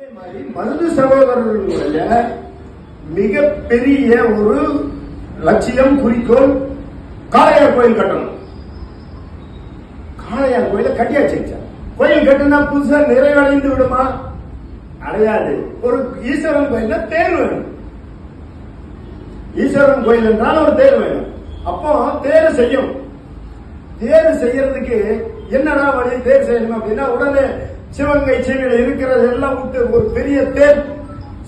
அதே மாதிரி மருது சகோதரர்களுடைய மிகப்பெரிய ஒரு லட்சியம் குறிக்கோள் காளையார் கோயில் கட்டணும். காளையார் கோயில கட்டியாச்சு கோயில் கட்டினா புதுசா நிறைவடைந்து விடுமா? அடையாது. ஒரு ஈஸ்வரன் கோயில்ல தேர் வேணும். ஈஸ்வரன் கோயில் என்றால் ஒரு தேர் வேணும். அப்போ தேர் செய்யும். தேர் செய்யறதுக்கு என்னடா வழி? தேர் செய்யணும் அப்படின்னா உடனே சிவகங்கை சீமையில இருக்கிறது எல்லாம் விட்டு ஒரு பெரிய தேர்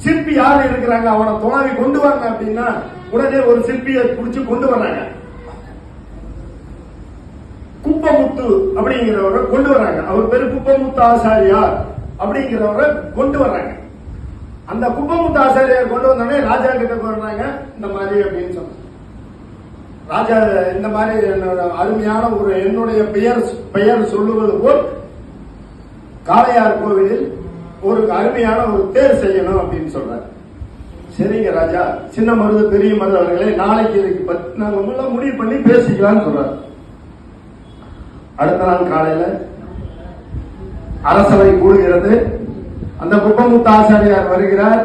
சிற்பி யார் இருக்கிறாங்க? அவனை துணாவி கொண்டு வாங்க அப்படின்னா உடனே ஒரு சிற்பியை புடிச்சு கொண்டு வர்றாங்க குப்பமுத்து அப்படிங்கிறவரை கொண்டு வர்றாங்க அவர் பேரு குப்பமுத்து ஆசாரியார் அப்படிங்கிறவரை கொண்டு வர்றாங்க அந்த குப்பமுத்து ஆசாரியார் கொண்டு வந்தோடனே ராஜா கிட்ட சொல்றாங்க இந்த மாதிரி அப்படின்னு சொன்னாங்க. ராஜா இந்த மாதிரி என்னோட அருமையான ஒரு என்னுடைய பெயர் பெயர் சொல்லுவது போல் காளையார் கோவிலில் ஒரு அருமையான ஒரு தேர் செய்யணும் அப்படின்னு சொல்றாரு. சரிங்க ராஜா சின்ன மருது பெரிய மருது அவர்களே நாளைக்கு இதுக்கு பத்தி நாங்க முடிவு பண்ணி பேசிக்கலாம்னு சொல்றாரு. அடுத்த நாள் காலையில அரசவை கூடுகிறது. அந்த குப்பமுத்த ஆசாரியார் வருகிறார்.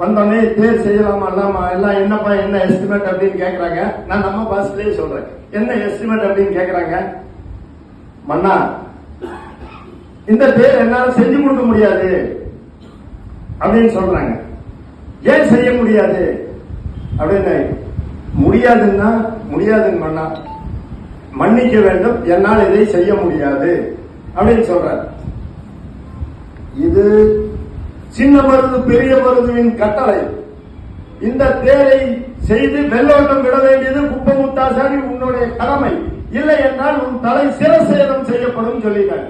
வந்தோடனே தேர் செய்யலாமா இல்லாமா எல்லாம் என்னப்பா என்ன எஸ்டிமேட் அப்படின்னு கேக்குறாங்க. நான் நம்ம பாசிலேயே சொல்றேன். என்ன எஸ்டிமேட் அப்படின்னு கேக்குறாங்க? மன்னா இந்த தேர் என்னால செஞ்சு கொடுக்க முடியாது அப்படின்னு சொல்றாங்க. ஏன் செய்ய முடியாது? அப்படின்னு முடியாதுன்னா முடியாதுன்னு பண்ணா மன்னிக்க வேண்டும் என்னால் இதை செய்ய முடியாது அப்படின்னு சொல்றார். இது சின்ன மருந்து பெரிய மருந்துவின் கட்டளை. இந்த தேரை செய்து வெள்ளோட்டம் விட வேண்டியது குப்பமுத்தாசாரி உன்னுடைய கடமை. இல்லை என்றால் உன் தலை சிரசேதம் செய்யப்படும் சொல்லிட்டாங்க.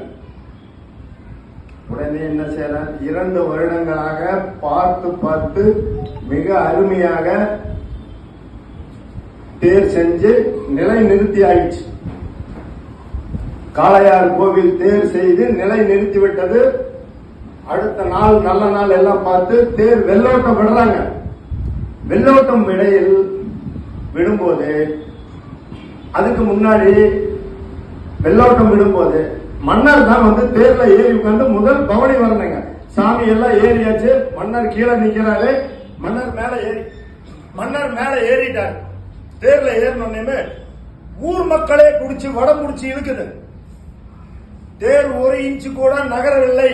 உடனே என்ன செய்யறார் இரண்டு வருடங்களாக பார்த்து பார்த்து மிக அருமையாக தேர் செஞ்சு நிலை நிறுத்தி ஆயிடுச்சு. காளையார் கோவில் தேர் செய்து நிலை நிறுத்தி விட்டது. அடுத்த நாள் நல்ல நாள் எல்லாம் பார்த்து தேர் வெள்ளோட்டம் விடுறாங்க. வெள்ளோட்டம் விடையில் விடும்போது அதுக்கு முன்னாடி வெள்ளோட்டம் விடும்போது மன்னர் தான் வந்து தேர்ல ஏறி உட்கார்ந்து முதல் பவனி வரணுங்க. சாமி எல்லாம் ஏறியாச்சு. மன்னர் கீழே நிக்கிறாரு. மன்னர் மேல ஏறி மன்னர் மேல ஏறிட்டார். தேர்ல ஏறினோடனே ஊர் மக்களே குடிச்சு வடம் குடிச்சு இழுக்குது. தேர் ஒரு இன்ச்சு கூட நகரவில்லை.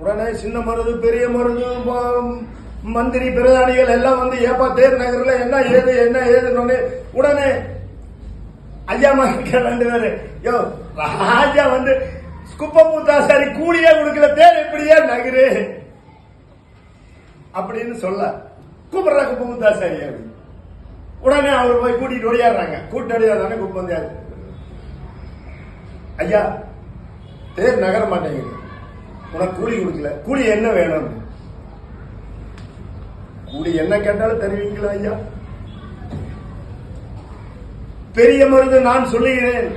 உடனே சின்ன மருது பெரிய மருது மந்திரி பிரதானிகள் எல்லாம் வந்து ஏப்பா தேர் நகரில் என்ன ஏது என்ன ஏதுன்னு உடனே ஐயா மகன் ரெண்டு பேரு. யோ ராஜா வந்து குப்பமுத்தாசாரி கூலியே கொடுக்கல பேர் எப்படியா நகரு. அப்படின்னு சொல்ல கூப்பிடுறா குப்பமுத்தாசாரி அப்படின்னு. உடனே அவர் போய் கூட்டிட்டு ஓடியாடுறாங்க. கூட்டு ஓடியாடுறாங்க குப்பந்தாரு ஐயா தேர் நகர மாட்டேங்குது. உனக்கு கூலி கொடுக்கல. கூலி என்ன வேணும்? கூலி என்ன கேட்டாலும் தருவீங்களா ஐயா? பெரிய மருது நான் சொல்லுகிறேன்.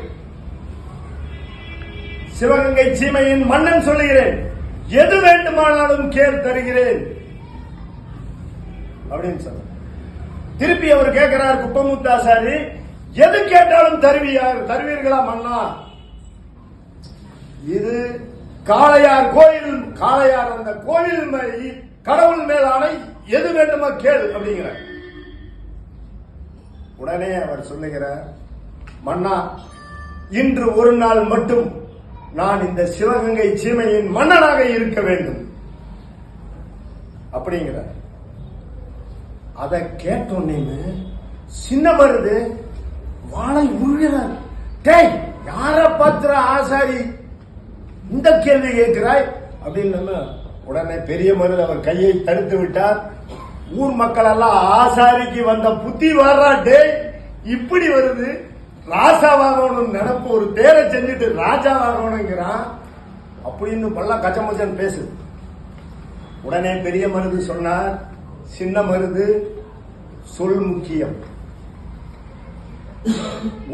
சிவகங்கை சீமையின் மன்னன் சொல்லுகிறேன். எது வேண்டுமானாலும் கேள் தருகிறேன். அப்படின்னு சொன்ன திருப்பி அவர் கேட்கிறார் குப்பமுத்தாசாரி எது கேட்டாலும் தருவியார் தருவீர்களா மன்னா? இது காளையார் கோயில் காளையார் அந்த கோயில் கடவுள் மேலான எது வேண்டுமோ கேள் அப்படிங்கிறார். உடனே அவர் சொல்லுகிறார் மன்னா இன்று ஒரு நாள் மட்டும் நான் இந்த சிவகங்கை சீமையின் மன்னனாக இருக்க வேண்டும். அப்படிங்கிறார். அதை கேட்டோன்னே சின்ன மருது வாழை உழுகிறார். டேய் யார பாத்திர ஆசாரி? இந்த கேள்வி கேட்கிறாய்? அப்படின்னு உடனே பெரிய மருது அவர் கையை தடுத்து விட்டார். ஊர் மக்கள் எல்லாம் ஆசாரிக்கு வந்த புத்தி வர்றா டே இப்படி வருது. ராஜாவாகணும் நினைப்பு ஒரு தேரை செஞ்சுட்டு ராஜாவாகணுங்கிறான் அப்படின்னு பல்லா கச்சமச்சன் பேசுது உடனே பெரிய மருது சொன்னார் சின்ன மருது சொல் முக்கியம்.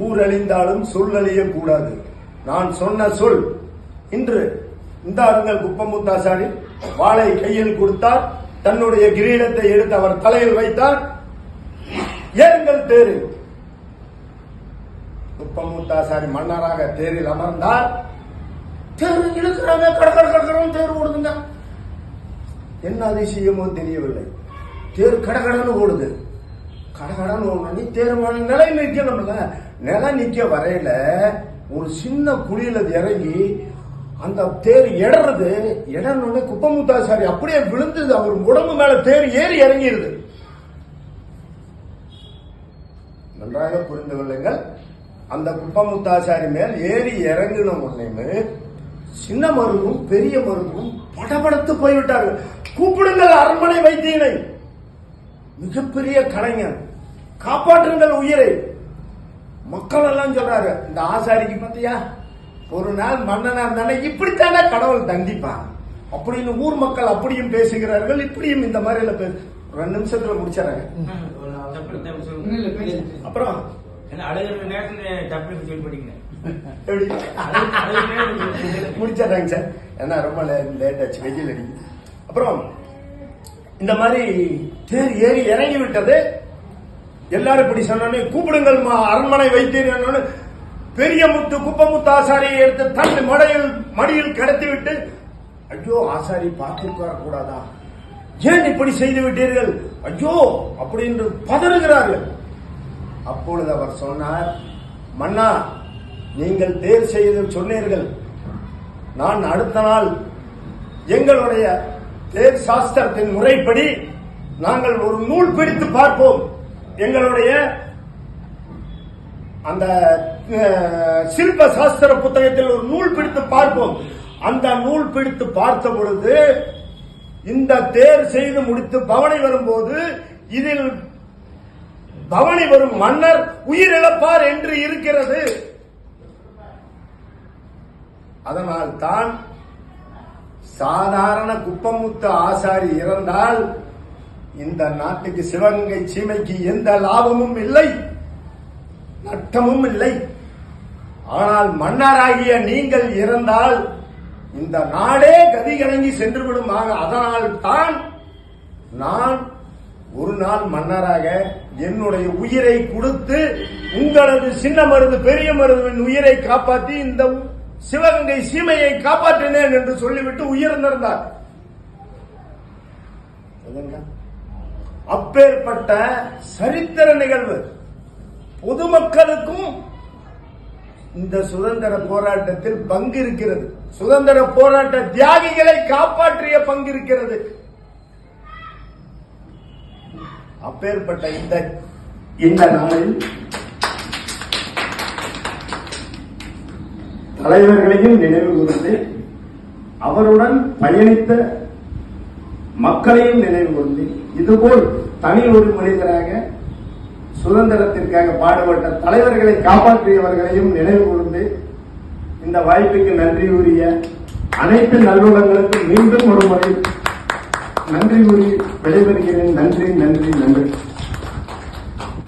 ஊர் அழிந்தாலும் சொல் அழியக்கூடாது. நான் சொன்ன சொல். இன்று இந்த அருங்கள் குப்பமுத்தாசாரி வாளை கையில் கொடுத்தார். தன்னுடைய கிரீடத்தை எடுத்து அவர் தலையில் வைத்தார். ஏறுங்கள் தேரில் துப்பமூத்தாசாரி மன்னராக தேரில் அமர்ந்தார். தேர் இழுக்கிறாங்க கடற்கரை கட தேர் ஓடுதுங்க. என்ன அதிசயமோ தெரியவில்லை. தேர் கடகடன்னு ஓடுது. கடகடன்னு ஓடணும் தேர் நிலை நிற்கணும்ல. நிலை நிற்க வரையில ஒரு சின்ன குழியில இறங்கி அந்த தேர் இடறது இடனோடனே குப்பமுத்தாசாரி அப்படியே விழுந்தது. அவர் உடம்பு மேல தேர் ஏறி இறங்கிடுது நன்றாக புரிந்து கொள்ளுங்கள். அந்த குப்பமுத்தாசாரி மேல் ஏறி இறங்கின உடனே சின்ன மருதும் பெரிய மருதும் படபடத்து போய்விட்டார்கள். கூப்பிடுங்கள் அரண்மனை வைத்தியனை. மிகப்பெரிய கலைஞர் காப்பாற்றுங்கள் உயிரை. மக்கள் எல்லாம் சொல்றாரு இந்த ஆசாரிக்கு பார்த்தியா? ஒரு நாள் மன்னனா இருந்தானே இப்படித்தானே கடவுள் தண்டிப்பான். அப்படின்னு ஊர் மக்கள் அப்படியும் பேசுகிறார்கள் இப்படியும் இந்த மாதிரி ரெண்டு நிமிஷத்துல முடிச்சாங்க. அப்புறம்? முடிச்சாட்டாங்க சார். ஏன்னா ரொம்ப லேட் ஆச்சு வெயில் அடிக்குது. அப்புறம் இந்த மாதிரி தேர் ஏறி இறங்கி விட்டது எல்லாரும் இப்படி சொன்னோன்னே கூப்பிடுங்கள் அரண்மனை வைத்தீர்கள் பெரிய முத்து குப்பமுத்து ஆசாரியை எடுத்து தன் மடையில் மடியில் கிடத்தி விட்டு ஐயோ ஆசாரி பார்த்திருக்க கூடாதா? ஏன் இப்படி செய்து விட்டீர்கள்? ஐயோ அப்படின்னு பதறுகிறார்கள். அப்பொழுது அவர் சொன்னார் மன்னா நீங்கள் தேர் செய்து சொன்னீர்கள். நான் அடுத்த நாள் எங்களுடைய தேர் சாஸ்திரத்தின் முறைப்படி நாங்கள் ஒரு நூல் பிடித்து பார்ப்போம். எங்களுடைய அந்த சில்ப சிற்ப சாஸ்திர புத்தகத்தில் ஒரு நூல் பிடித்து பார்ப்போம். அந்த நூல் பிடித்து பார்த்த பொழுது இந்த தேர் செய்து முடித்து பவனி வரும்போது இதில் பவனி வரும் மன்னர் உயிரிழப்பார் என்று இருக்கிறது. அதனால் தான் சாதாரண குப்பமுத்து ஆசாரி இறந்தால் இந்த நாட்டுக்கு சிவகங்கை சீமைக்கு எந்த லாபமும் இல்லை. நட்டமும் இல்லை. ஆனால் மன்னராகிய நீங்கள் இறந்தால் இந்த நாடே கதி கலங்கி சென்று விடுமாக அதனால் தான் நான் ஒரு நாள் மன்னராக என்னுடைய உயிரை கொடுத்து உங்களது சின்ன மருது பெரிய மருதுவின் உயிரை காப்பாற்றி இந்த சிவகங்கை சீமையை காப்பாற்றினேன் என்று சொல்லிவிட்டு உயிர்ந்திருந்தார் சொல்லுங்க. அப்பேற்பட்ட சரித்திர நிகழ்வு. பொதுமக்களுக்கும் இந்த சுதந்திர போராட்டத்தில் பங்கு இருக்கிறது. சுதந்திர போராட்ட தியாகிகளை காப்பாற்றிய பங்கு இருக்கிறது. அப்பேற்பட்ட இந்த இந்த நாளில் தலைவர்களையும் நினைவு கூர்ந்து அவருடன் பயணித்த மக்களையும் நினைவு கூர்ந்து இதுபோல் தனி ஒரு மனிதராக சுதந்திரத்திற்காக பாடுபட்ட தலைவர்களை காப்பாற்றியவர்களையும் நினைவு கூர்ந்து இந்த வாய்ப்புக்கு நன்றி உரிய அனைத்து நல்லுடங்களுக்கும் மீண்டும் ஒரு முறை நன்றி கூறி விடைபெறுகிறேன். நன்றி நன்றி நன்றி.